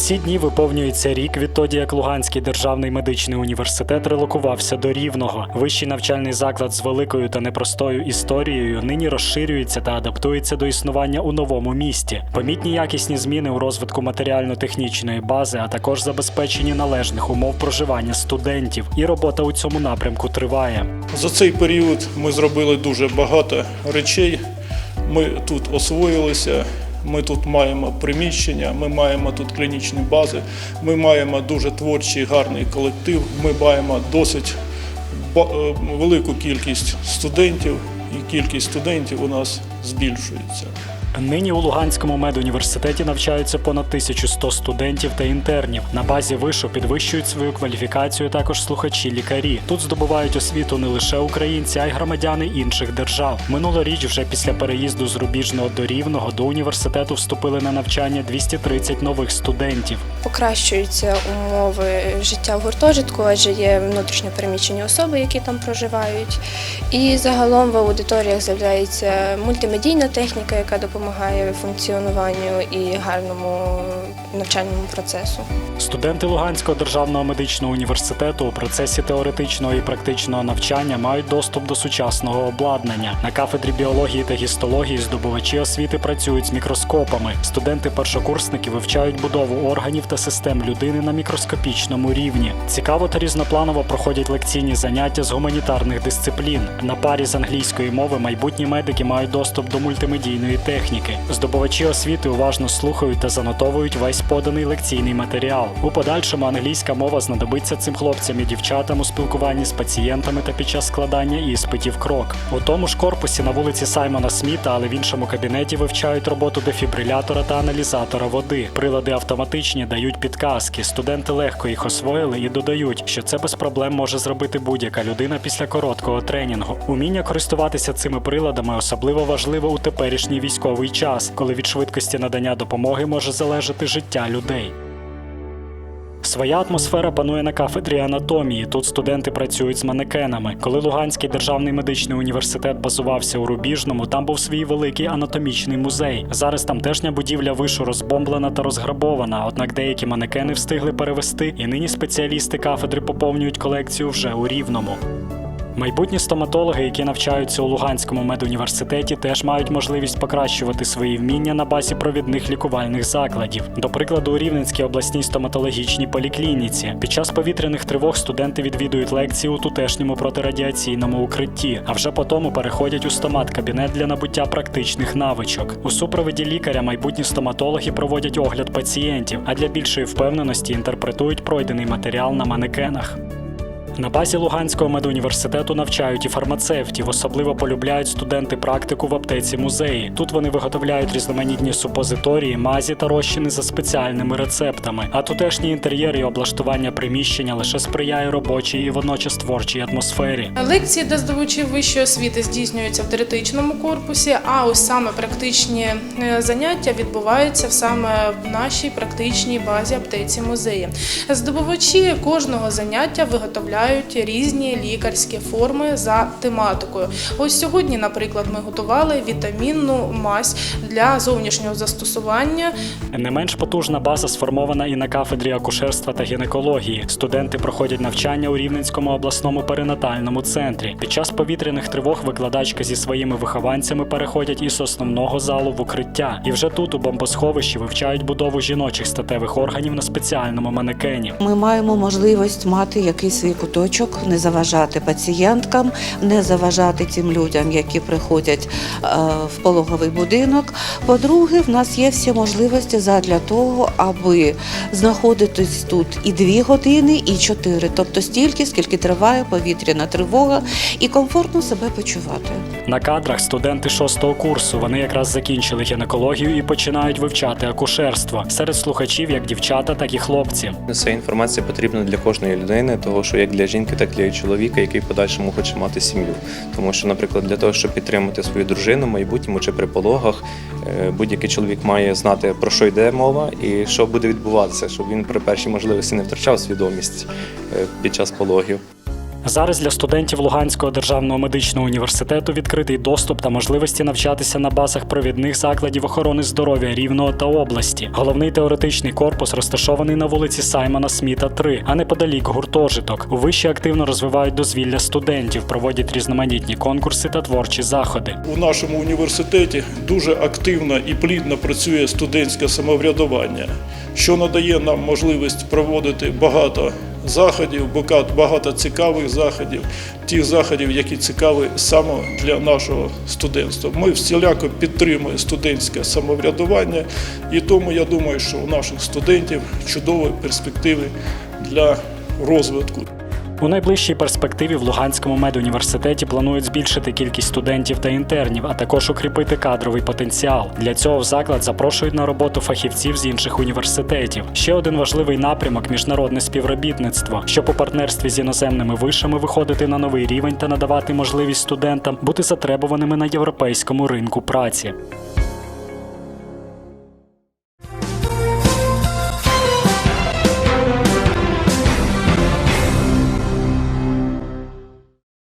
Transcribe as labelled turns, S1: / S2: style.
S1: ці дні виповнюється рік відтоді, як Луганський державний медичний університет релокувався до Рівного. Вищий навчальний заклад з великою та непростою історією нині розширюється та адаптується до існування у новому місті. Помітні якісні зміни у розвитку матеріально-технічної бази, а також забезпечені належних умов проживання студентів. І робота у цьому напрямку триває.
S2: За цей період ми зробили дуже багато речей. Ми тут освоїлися. Ми тут маємо приміщення, ми маємо тут клінічні бази, ми маємо дуже творчий гарний колектив. Ми маємо досить е, велику кількість студентів, і кількість студентів у нас збільшується.
S1: Нині у Луганському медуніверситеті навчаються понад 1100 студентів та інтернів. На базі вишу підвищують свою кваліфікацію також слухачі-лікарі. Тут здобувають освіту не лише українці, а й громадяни інших держав. Минулоріч, вже після переїзду з Рубіжного до Рівного, до університету вступили на навчання 230 нових студентів.
S3: Покращуються умови життя в гуртожитку, адже є внутрішньо переміщені особи, які там проживають. І загалом в аудиторіях з'являється мультимедійна техніка, яка допомагає функціонуванню і гарному навчальному процесу.
S1: Студенти Луганського державного медичного університету у процесі теоретичного і практичного навчання мають доступ до сучасного обладнання. На кафедрі біології та гістології здобувачі освіти працюють з мікроскопами. Студенти-першокурсники вивчають будову органів та систем людини на мікроскопічному рівні. Цікаво та різнопланово проходять лекційні заняття з гуманітарних дисциплін. На парі з англійської мови майбутні медики мають доступ до мультимедійної техніки. Здобувачі освіти уважно слухають та занотовують весь поданий лекційний матеріал. У подальшому англійська мова знадобиться цим хлопцям і дівчатам у спілкуванні з пацієнтами та під час складання іспитів крок. У тому ж корпусі на вулиці Саймона Сміта, але в іншому кабінеті вивчають роботу дефібрилятора та аналізатора води. Прилади автоматичні дають підказки. Студенти легко їх освоїли і додають, що це без проблем може зробити будь-яка людина після короткого тренінгу. Уміння користуватися цими приладами особливо важливо у теперішній військовий час, коли від швидкості надання допомоги може залежати життя людей. Своя атмосфера панує на кафедрі анатомії. Тут студенти працюють з манекенами. Коли Луганський державний медичний університет базувався у Рубіжному, там був свій великий анатомічний музей. Зараз тамтешня будівля вишу розбомблена та розграбована. Однак деякі манекени встигли перевести, і нині спеціалісти кафедри поповнюють колекцію вже у рівному. Майбутні стоматологи, які навчаються у Луганському медуніверситеті, теж мають можливість покращувати свої вміння на базі провідних лікувальних закладів. До прикладу, у Рівненській обласній стоматологічній поліклініці. Під час повітряних тривог студенти відвідують лекції у тутешньому протирадіаційному укритті, а вже потому переходять у стомат-кабінет для набуття практичних навичок. У супроводі лікаря майбутні стоматологи проводять огляд пацієнтів, а для більшої впевненості інтерпретують пройдений матеріал на манекенах. На базі Луганського медуніверситету навчають і фармацевтів. Особливо полюбляють студенти практику в аптеці музеї. Тут вони виготовляють різноманітні супозиторії, мазі та розчини за спеціальними рецептами. А тутешній інтер'єр і облаштування приміщення лише сприяє робочій і водночас творчій атмосфері.
S4: Лекції для здобувачів вищої освіти здійснюються в теоретичному корпусі, а ось саме практичні е, заняття відбуваються саме в нашій практичній базі аптеці музеї. Здобувачі кожного заняття виготовляють різні лікарські форми за тематикою. Ось сьогодні, наприклад, ми готували вітамінну мазь для зовнішнього застосування
S1: Не менш потужна база сформована і на кафедрі акушерства та гінекології. Студенти проходять навчання у Рівненському обласному перинатальному центрі. Під час повітряних тривог викладачка зі своїми вихованцями переходять із основного залу в укриття. І вже тут, у бомбосховищі, вивчають будову жіночих статевих органів на спеціальному манекені.
S5: Ми маємо можливість мати якийсь свій куточок, не заважати пацієнткам, не заважати тим людям, які приходять е, в пологовий будинок. По-друге, в нас є всі можливості для того, аби знаходитись тут і дві години, і чотири, тобто стільки, скільки триває повітряна тривога, і комфортно себе почувати.
S1: На кадрах студенти шостого курсу. Вони якраз закінчили гінекологію і починають вивчати акушерство. Серед слухачів як дівчата, так і хлопці.
S6: Ця інформація потрібна для кожної людини, того що як для жінки, так і для чоловіка, який подальшому хоче мати сім'ю. Тому що, наприклад, для того, щоб підтримати свою дружину, в майбутньому чи при пологах, е, будь-який чоловік має знати про що йде мова і що буде відбуватися, щоб він при першій можливості не втрачав свідомість е, під час пологів.
S1: Зараз для студентів Луганського державного медичного університету відкритий доступ та можливості навчатися на базах провідних закладів охорони здоров'я Рівного та області. Головний теоретичний корпус розташований на вулиці Саймона Сміта, 3, а неподалік гуртожиток. У виші активно розвивають дозвілля студентів, проводять різноманітні конкурси та творчі заходи.
S2: У нашому університеті дуже активно і плідно працює студентське самоврядування, що надає нам можливість проводити багато заходів, багато- цікавих заходів, тих заходів, які цікаві саме для нашого студентства. Ми всіляко підтримуємо студентське самоврядування, і тому я думаю, що у наших студентів чудові перспективи для розвитку.
S1: У найближчій перспективі в Луганському медуніверситеті планують збільшити кількість студентів та інтернів, а також укріпити кадровий потенціал. Для цього в заклад запрошують на роботу фахівців з інших університетів. Ще один важливий напрямок міжнародне співробітництво, щоб у партнерстві з іноземними вишами виходити на новий рівень та надавати можливість студентам бути затребуваними на європейському ринку праці.